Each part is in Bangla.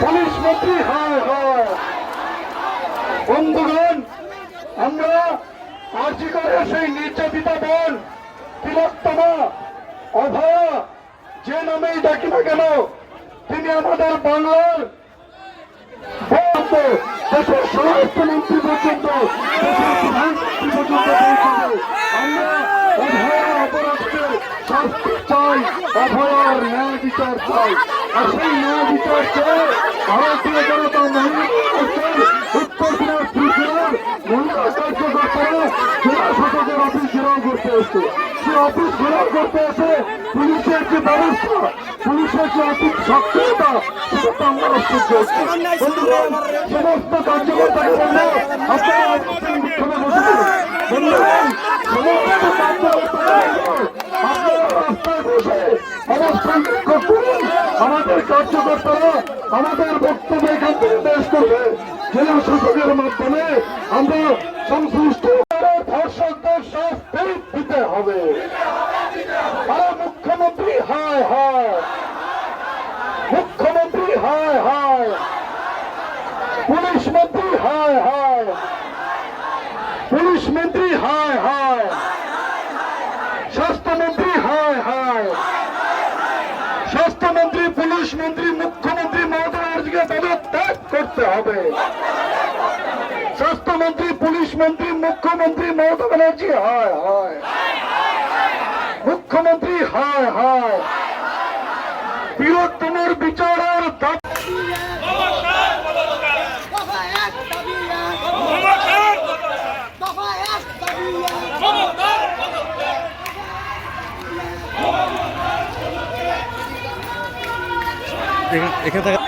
পুলিশ মন্ত্রী হায় হায়। বন্ধুগণ, আমরা আর্জি করে সেই নির্যাতিতা বোন তিলোত্তমা, অভয়া, যে নামেই ডাকি না কেন, তিনি আমাদের বাংলার দেশের স্বরাষ্ট্রমন্ত্রী পর্যন্ত, দেশের প্রধানমন্ত্রী পর্যন্ত আমরা অভয়ার অপরাধকে চাই অভয়ার ন্যায় বিচার চাই। আর সেই ন্যায় বিচার চেয়ে ভারতীয় জনতা মহিলা উত্তর দিনাজপুর জেলার মহিলা কার্যকর্তারা জেলা শাসকের অফিস ঘেরাও করতে এসছে। সে অফিস ঘেরাও করতে এসে পুলিশের যে ব্যবস্থা, পুলিশের যে অতি সক্রিয়তা, সেটা আমরা সমস্ত কার্যকর্তাকে বলব আপনারা অবস্থান বিক্ষোভে বসে পড়ুন। বন্ধুগণ, সমস্ত কার্যকর্তাকে বলব, আপনারা রাস্তায় বসে অবস্থান বিক্ষোভ করুন আমাদের কার্যকর্তারা আমাদের বক্তব্য এখান থেকে পেশ করবে। জেলা শাসকের মাধ্যমে আমরা সংশ্লিষ্ট মুখ্যমন্ত্রী পুলিশ মন্ত্রী পুলিশ মন্ত্রী, হায় হায়। স্বাস্থ্যমন্ত্রী, হায় হায়। স্বাস্থ্যমন্ত্রী করতে হবে। স্বাস্থ্যমন্ত্রী, পুলিশ মন্ত্রী, মুখ্যমন্ত্রী মমতা ব্যানার্জি, হয় হয়। মুখ্যমন্ত্রী, হয় হয়। বীরত্তমের বিচারের এখানে থাকা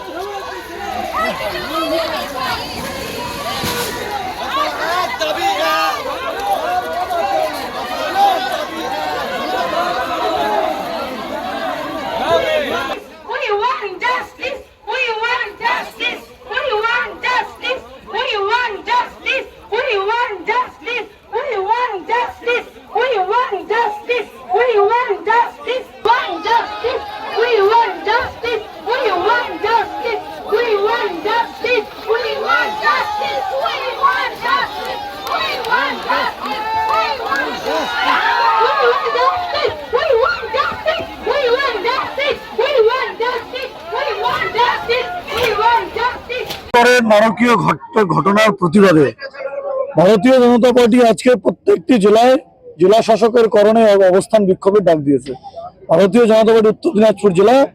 নারকীয় ঘট- ঘটনার প্রতিবাদে। ভারতীয় জনতা পার্টি আজকে প্রত্যেকটি জেলায় জেলা শাসকের করণে অবস্থান বিক্ষোভের ডাক দিয়েছে। ভারতীয় জনতা পার্টি উত্তর দিনাজপুর জেলা,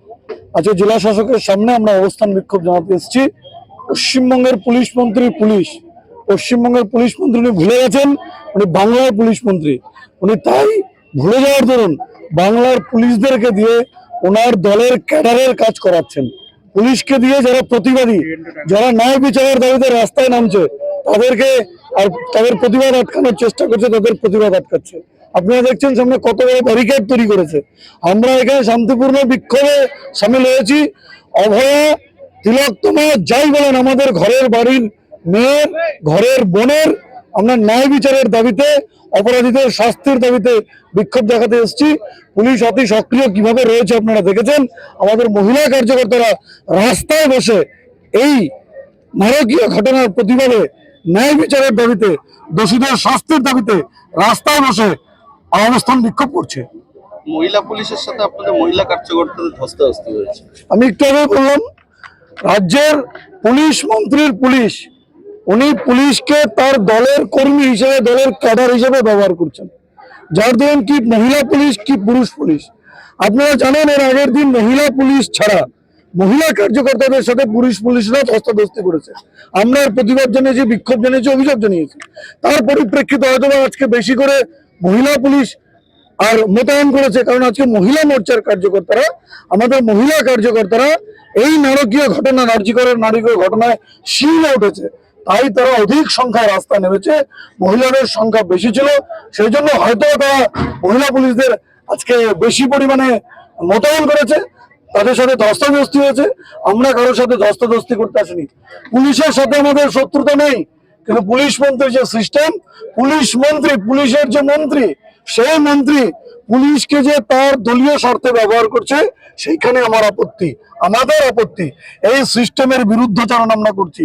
আজকে জেলা শাসকের সামনে আমরা অবস্থান বিক্ষোভ জানাতে এসেছি। পশ্চিমবঙ্গের পুলিশ মন্ত্রী পুলিশ। পশ্চিমবঙ্গের পুলিশ মন্ত্রী উনি ভুলে গেছেন, উনি বাংলার পুলিশ মন্ত্রী। উনি তাই ভুলে যাওয়ার দরুন বাংলার পুলিশদেরকে দিয়ে ওনার দলের ক্যাডারের কাজ করাচ্ছেন। পুলিশকে দিয়ে যারা প্রতিবাদী, যারা ন্যায় বিচারের দাবিতে রাস্তায় নামছে, তাদেরকে আর তাদের প্রতিবাদ আটকানোর চেষ্টা করছে, তাদের প্রতিবাদ আটকাচ্ছে। আপনারা দেখছেন সামনে কত বড় ব্যারিকেড তৈরি করেছে। আমরা এখানে শান্তিপূর্ণ বিক্ষোভে সামিল হয়েছি। অভয়া তিলকতমা যাই বলেন, আমাদের ঘরের বাড়ির মেয়ের, ঘরের বোনের আমরা ন্যায় বিচারের দাবিতে অপরাধীদের শাস্তির দাবিতে বিক্ষোভ দেখাতে এসেছি। পুলিশ অতি সক্রিয় কীভাবে রয়েছে আপনারা দেখেছেন। আমাদের মহিলা কার্যকর্তারা রাস্তায় বসে এই নারকীয় ঘটনার প্রতিবাদে ন্যায় বিচারের দাবিতে দোষীদের শাস্তির দাবিতে রাস্তায় বসে অবস্থান বিক্ষোভ করছে। মহিলা পুলিশের সাথে আপনাদের মহিলা কার্যকর্তাদের ধস্তাধস্তি হয়েছে। আমি একটু আগে বললাম রাজ্যের পুলিশ মন্ত্রীর পুলিশ উনি পুলিশকে তার দলের কর্মী হিসেবে, দলের ক্যাডার হিসেবে ব্যবহার করছেন। যার ধরুন কি মহিলা পুলিশ কি পুরুষ পুলিশ। আপনারা জানেন এর আগের দিন মহিলা পুলিশ ছাড়া মহিলা কার্যকর্তাদের সাথে পুরুষ পুলিশরা ধস্তাধস্তি করেছে। আমরা প্রতিবাদ জানিয়েছি, বিক্ষোভ জানিয়েছি, অভিযোগ জানিয়েছি। তার পরিপ্রেক্ষিতে হয়তো আজকে বেশি করে মহিলা পুলিশ আর মোতায়েন করেছে, কারণ আজকে মহিলা মোর্চার কার্যকর্তারা, আমাদের মহিলা কার্যকর্তারা এই নারকীয় ঘটনা নার্জিকরের নারীকীয় ঘটনায় শিলে উঠেছে। তাই তারা অধিক সংখ্যায় রাস্তা নেমেছে। মহিলাদের সংখ্যা বেশি ছিল। সেই জন্য হয়তো তারা মহিলা পুলিশদের আজকে বেশি পরিমাণে মোতায়েন করেছে। তাদের সাথে ধস্তাধস্তি হয়েছে। আমরা কারোর সাথে ধস্তাধস্তি করতে আসিনি। পুলিশের সাথে আমাদের শত্রুতা নেই। কিন্তু পুলিশ মন্ত্রী যে সিস্টেম, পুলিশ মন্ত্রী, পুলিশের যে মন্ত্রী, সেই মন্ত্রী পুলিশকে যে তার দলীয় স্বার্থে ব্যবহার করছে, সেইখানে আমার আপত্তি, আমাদের আপত্তি। এই সিস্টেমের বিরুদ্ধাচারণ আমরা করছি।